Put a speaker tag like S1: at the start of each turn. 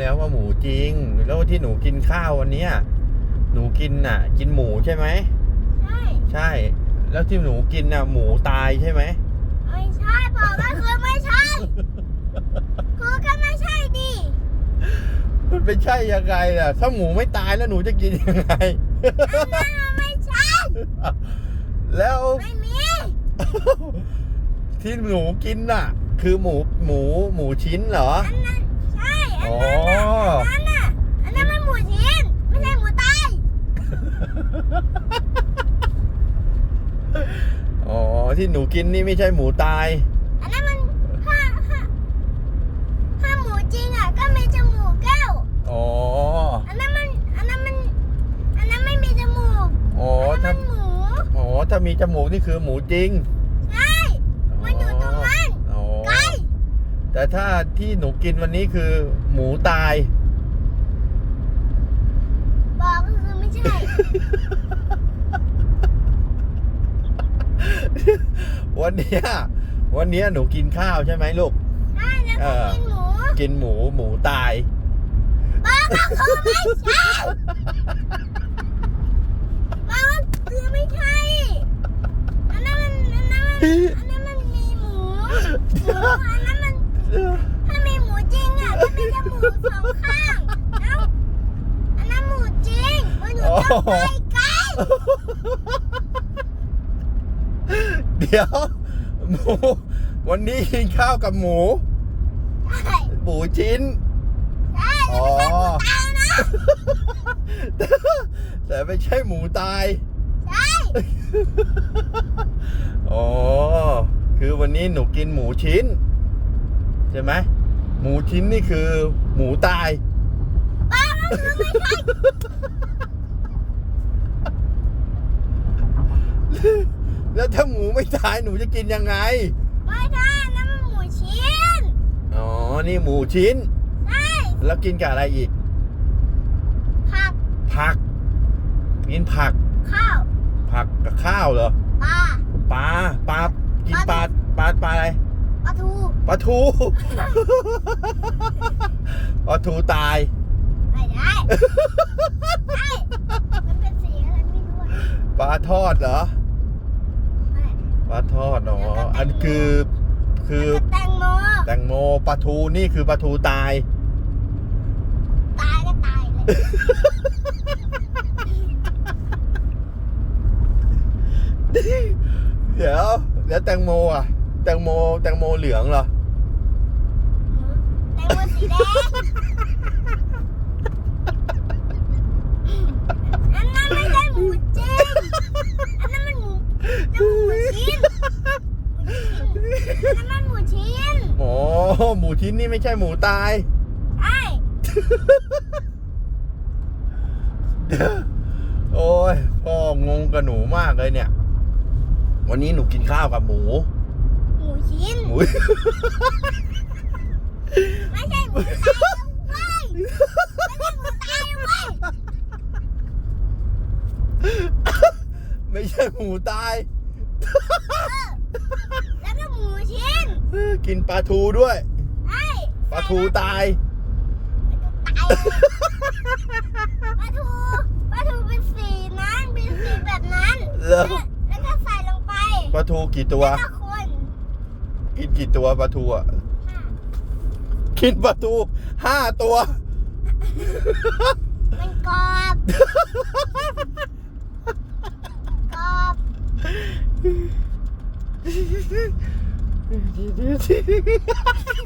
S1: แล้วว่าหมูจริง แล้วที่หนูกินข้าววันเนี้ยหนูกินน่ะ กินหมูใช่ไหม
S2: ใช่
S1: ใช่ แล้วที่หนูกินน่ะ หมูตายใช่ไหม
S2: ไม่ใช่บอกว่าคือไม่ใช่คือก็ไม่ใช่ดิ
S1: มันเป็นใช่ยังไงล่ะถ้าหมูไม่ตายแล้วหนูจะกินยังไง
S2: อันนั้นน่ะไม่ใช่
S1: แล้ว
S2: ไม่มี
S1: ที่หนูกินน่ะ คือหมูหมูหมูชิ้นเหรอ
S2: อันนั้นใช่ อัน
S1: อ๋อ
S2: นั้นน่ะอันนั้นน่ะอันนั้นมันหมูชิ้นไม่ใช่หมูตาย
S1: อ๋อ ที่หนูกินนี่ไม่ใช่หมูตาย
S2: อันนั้นมันถ้าถ้าถ้าหมูจริงอะก็มีจมูกแก้ว
S1: อ๋อ
S2: อันนั้นมันอันนั้นมันอันนั้นไม่มีจมูก
S1: อ๋อ
S2: อัน
S1: ถ้า
S2: นั้นมันหมู
S1: อ๋อ ถ้ามีจมูกนี่คือหมูจริง
S2: ใช่มันอยู่ตรงนั้น
S1: อ๋อ
S2: ไกล
S1: แต่ถ้าที่หนูกินวันนี้คือ หมูตาย
S2: บอกก็คือไม่ใช่
S1: วันเนี้ยวันเนี้ยหนูกินข้าวใช่ไหมลูก
S2: ใช่แล้วก็กินหมู
S1: กินหมูหมูตาย
S2: บอกก็คือไม่ใช่บอกก็คือไม่ใช่ อันนั้นมันอันนั้นมันอันนั้นมันมีหมูหมูอันนั้นมัน ถ้ามีหมูจริง อะก็มีจมูกสองข้างเอ้าอันนั้นหมูจริงมันอยู่ตรงไกลไกล
S1: เดี๋ยวหมูวันนี้กินข้าวกับหมู
S2: ใช่
S1: หมูชิ้น
S2: ใช่
S1: อ๋อ
S2: ตายนะ
S1: แต่ไม่ใช่หมูตาย
S2: ใช่
S1: อ๋อ คือวันนี้หนูกินหมูชิ้น ใช่ไหม หมูชิ้นนี่คือ หมูตาย
S2: บ้าก็คือไม่ใช่
S1: แล้วถ้าหมูไม่ตายหนูจะกินยังไง
S2: ไม่ใช่อันนั้นมันหมูชิ้น
S1: อ๋อ นี่หมูชิ้น
S2: ใช่
S1: แล้วกินกับอะไรอีก
S2: ผัก
S1: ผัก กินผัก
S2: ข้าว
S1: ผักกับข้าวเหรอ
S2: ปลา
S1: ปลาปลากินปลาปลาปลาอะไร
S2: ปลาทู
S1: ปลาทู ปลาทูตาย
S2: ไม่ได้ใช่มันเป็นสีอะไรไม่รู้อะ
S1: ปลาทอดเหรอ
S2: ไม่
S1: ปลาทอดอ๋ออันคือคือ
S2: แล้วก็แตงโม
S1: แตงโมปลาทูนี่คือปลาทูตาย
S2: ตายก็ตายเลย
S1: เดี๋ยว แล้วแตงโมอะ แตงโม แตงโมเหลืองเหรอ
S2: แตงโมสีแดงอันนั้นไม่ใช่หมูจริงอันนั้นมันหมูน้ำหมูชิ้นอันนั้นมันหมูชิ้น
S1: อ๋อหมูชิ้นนี่ไม่ใช่หมูตาย
S2: ใช่
S1: โอ้ยพ่องงกับหนูมากเลยเนี่ย วันนี้หนูกินข้าวกับหมู
S2: หมูชิ้น
S1: หมู
S2: ไม่ใช่หมูตายเว้ย ไม่ใช่หมูตายเว้ย
S1: ไม่ใช่หมูตาย
S2: แล้วก็หมูชิ้น
S1: เออกินปลาทูด้วย
S2: ใช่
S1: ปลาทูตาย
S2: ตายเลยปลาทูปลาทูเป็นสีนั้นเป็นสีแบบนั้น
S1: เหรอ
S2: แล้วก็ใส่ลงไป
S1: ปลาทูกี่ตัว
S2: แล้วก็คน
S1: กินกี่ตัวปลาทูอะ
S2: ค่ะ
S1: กินปลาทูห้าตัว
S2: มันกรอบ 嘿嘿嘿哈哈哈